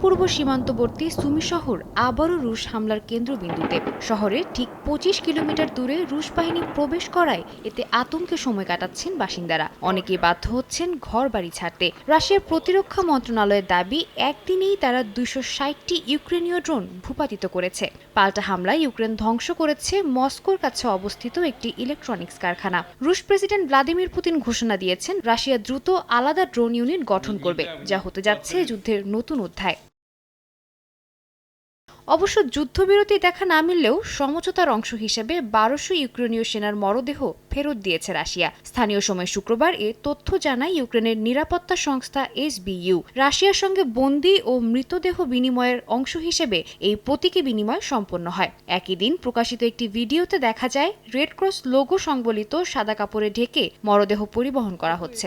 পূর্ব সীমান্তবর্তী সুমি শহর আবারও রুশ হামলার কেন্দ্রবিন্দুতে। শহরে ঠিক পঁচিশ কিলোমিটার দূরে রুশ বাহিনী প্রবেশ করায় এতে আতঙ্কে সময় কাটাচ্ছেন বাসিন্দারা। অনেকে বাধ্য হচ্ছেন ঘর বাড়ি ছাড়তে। রাশিয়ার প্রতিরক্ষা মন্ত্রণালয়ের দাবি, একদিনেই তারা দুইশো ষাটটি ইউক্রেনীয় ড্রোন ভূপাতিত করেছে। পাল্টা হামলায় ইউক্রেন ধ্বংস করেছে মস্কোর কাছে অবস্থিত একটি ইলেকট্রনিক্স কারখানা। রুশ প্রেসিডেন্ট ভ্লাদিমির পুতিন ঘোষণা দিয়েছেন, রাশিয়া দ্রুত আলাদা ড্রোন ইউনিট গঠন করবে, যা হতে যাচ্ছে যুদ্ধের নতুন অধ্যায় অবশ্য যুদ্ধবিরতি দেখা না মিললেও সমঝোতার অংশ হিসেবে বারোশো ইউক্রেনীয় সেনার মরদেহ ফেরত দিয়েছে রাশিয়া। স্থানীয় সময় শুক্রবার এ তথ্য জানায় ইউক্রেনের নিরাপত্তা সংস্থা এসবিইউ। রাশিয়ার সঙ্গে বন্দি ও মৃতদেহ বিনিময়ের অংশ হিসেবে এই প্রতীকী বিনিময় সম্পন্ন হয়। একই দিন প্রকাশিত একটি ভিডিওতে দেখা যায়, রেড ক্রস লোগো সংবলিত সাদা কাপড়ে ঢেকে মরদেহ পরিবহন করা হচ্ছে।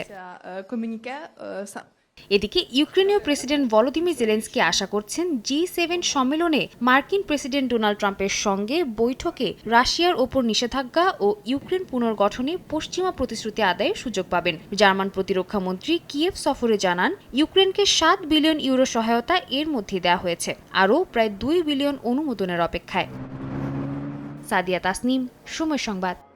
এদিকে ইউক্রেনীয় প্রেসিডেন্ট ভলোদিমির জেলেন্সকি আশা করছেন জি সেভেন সম্মেলনে মার্কিন প্রেসিডেন্ট ডোনাল্ড ট্রাম্পের সঙ্গে বৈঠকে রাশিয়ার ওপর নিষেধাজ্ঞা ও ইউক্রেন পুনর্গঠনে পশ্চিমা প্রতিশ্রুতি আদায়ের সুযোগ পাবেন। জার্মান প্রতিরক্ষা মন্ত্রী কিয়েভ সফরে জানান, ইউক্রেনকে সাত বিলিয়ন ইউরো সহায়তা এর মধ্যে দেওয়া হয়েছে, আরও প্রায় দুই বিলিয়ন অনুমোদনের অপেক্ষায়। সাদিয়া তাসনিম, সময় সংবাদ।